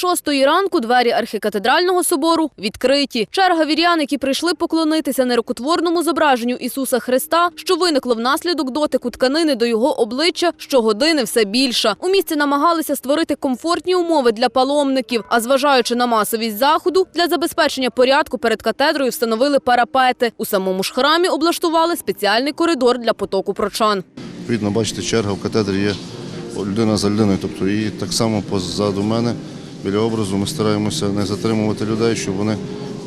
шостої ранку двері архікатедрального собору відкриті. Черга вірян, які прийшли поклонитися нерукотворному зображенню Ісуса Христа, що виникло внаслідок дотику тканини до його обличчя, щогодини все більша. У місті намагалися створити комфортні умови для паломників. А зважаючи на масовість заходу, для забезпечення порядку перед катедрою встановили парапети. У самому ж храмі облаштували спеціальний коридор для потоку прочан. Відповідно, бачите, черга в катедрі є людина за людиною. Тобто і так само позаду мене, біля образу, ми стараємося не затримувати людей, щоб вони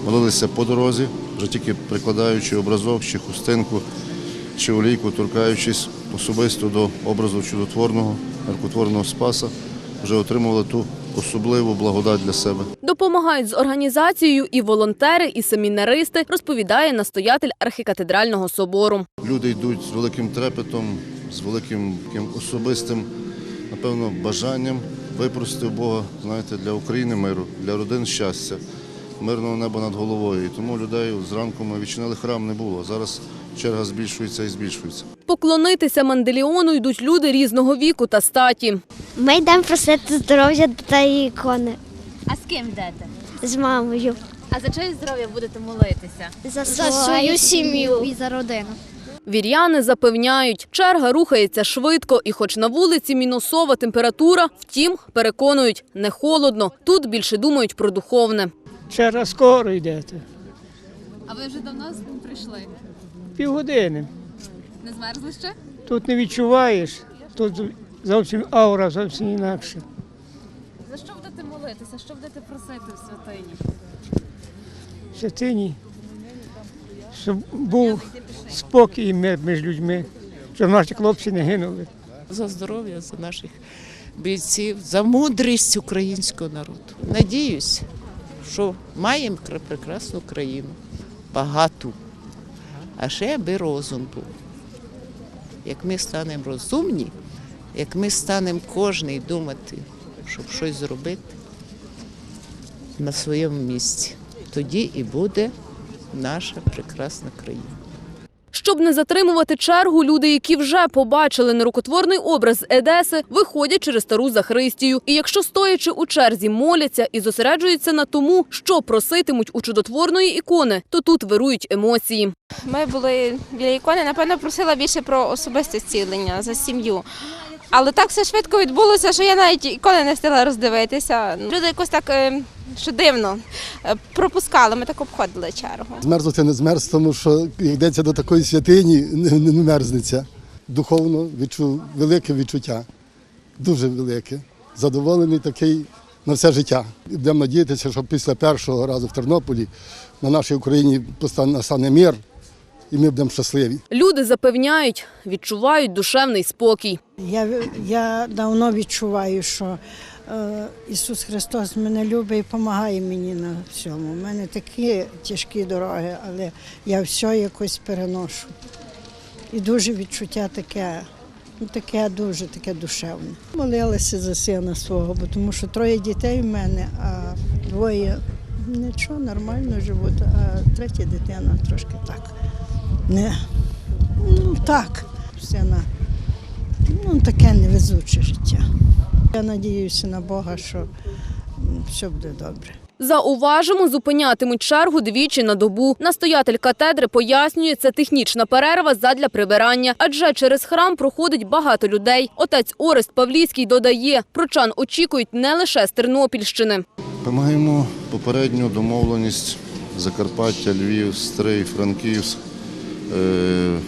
молилися по дорозі, вже тільки прикладаючи образок чи хустинку, чи олійку, торкаючись особисто до образу чудотворного, наркотворного спаса, вже отримували ту особливу благодать для себе. Допомагають з організацією і волонтери, і семінаристи, розповідає настоятель архікатедрального собору. Люди йдуть з великим трепетом, з великим таким особистим, напевно, бажанням випросити у Бога, знаєте, для України миру, для родин щастя, мирного неба над головою. І тому людей зранку ми відчинили храм не було. Зараз черга збільшується і збільшується. Поклонитися Манделіону йдуть люди різного віку та статі. Ми йдемо просити здоров'я та ікони А з ким йдете? з мамою. А за чиє здоров'я будете молитися? За, свою сім'ю і за родину. Віряни запевняють, черга рухається швидко, і хоч на вулиці мінусова температура, втім, переконують, не холодно. Тут більше думають про духовне. Через скоро йдете. А ви вже давно з прийшли? Півгодини. Не змерзли ще? Тут не відчуваєш, тут зовсім аура зовсім інакша. За що будете молитися? Що будете просити в святині? В святині, щоб був спокій і мир між людьми, щоб наші хлопці не гинули. за здоров'я, за наших бійців, за мудрість українського народу. Надіюсь, що маємо прекрасну країну, багату, а ще аби розум був. Як ми станемо розумні, як ми станемо кожний думати, щоб щось зробити на своєму місці, тоді і буде наша прекрасна країна. Щоб не затримувати чергу, люди, які вже побачили нерукотворний образ Едеси, виходять через стару Захристію. І якщо стоячи у черзі моляться і зосереджуються на тому, що проситимуть у чудотворної ікони, то тут вирують емоції. Ми були біля ікони, напевно, просила більше про особисте зцілення за сім'ю. Але так все швидко відбулося, що я навіть ікони не встигла роздивитися. Люди якось так е, що дивно е, пропускали, ми так обходили чергу. Змерзнути не змерз, тому що як йдеться до такої святині, не, не не мерзнеться. Духовно відчув велике відчуття, дуже велике. Задоволений такий на все життя. І Будемо надіятися, що після першого разу в Тернополі на нашій Україні постане настане мир, і ми будемо щасливі. Люди запевняють, відчувають душевний спокій. Я, я давно відчуваю, що Ісус Христос мене любить і допомагає мені на всьому. У мене такі тяжкі дороги, але я все якось переношу. І дуже відчуття таке, ну таке дуже таке душевне. Молилася за сина свого, бо тому що троє дітей в мене, а двоє нічого, нормально живуть, а третя дитина трошки так. Не, ну так, сина Ну, таке невезуче життя. Я надіюся на Бога, що все буде добре. Зауважимо, зупинятимуть чергу двічі на добу. Настоятель катедри пояснює, це технічна перерва задля прибирання, адже через храм проходить багато людей. Отець Орест Павлійський додає, прочан очікують не лише з Тернопільщини. Ми маємо попередню домовленість Закарпаття, Львів, Стрий, Франківськ, е,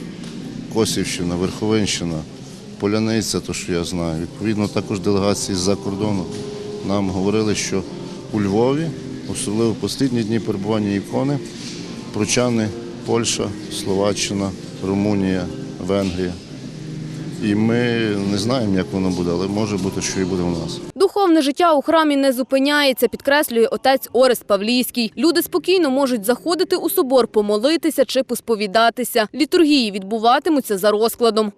Косівщина, Верховинщина, Поляниця, то що я знаю. Відповідно, також делегації з-за кордону нам говорили, що у Львові, особливо в останні дні перебування ікони, прочани Польща, Словаччина, Румунія, Венгрія. І ми не знаємо, як воно буде, але може бути, що і буде у нас. Духовне життя у храмі не зупиняється, підкреслює отець Орест Павлійський. Люди спокійно можуть заходити у собор, помолитися чи посповідатися. Літургії відбуватимуться за розкладом.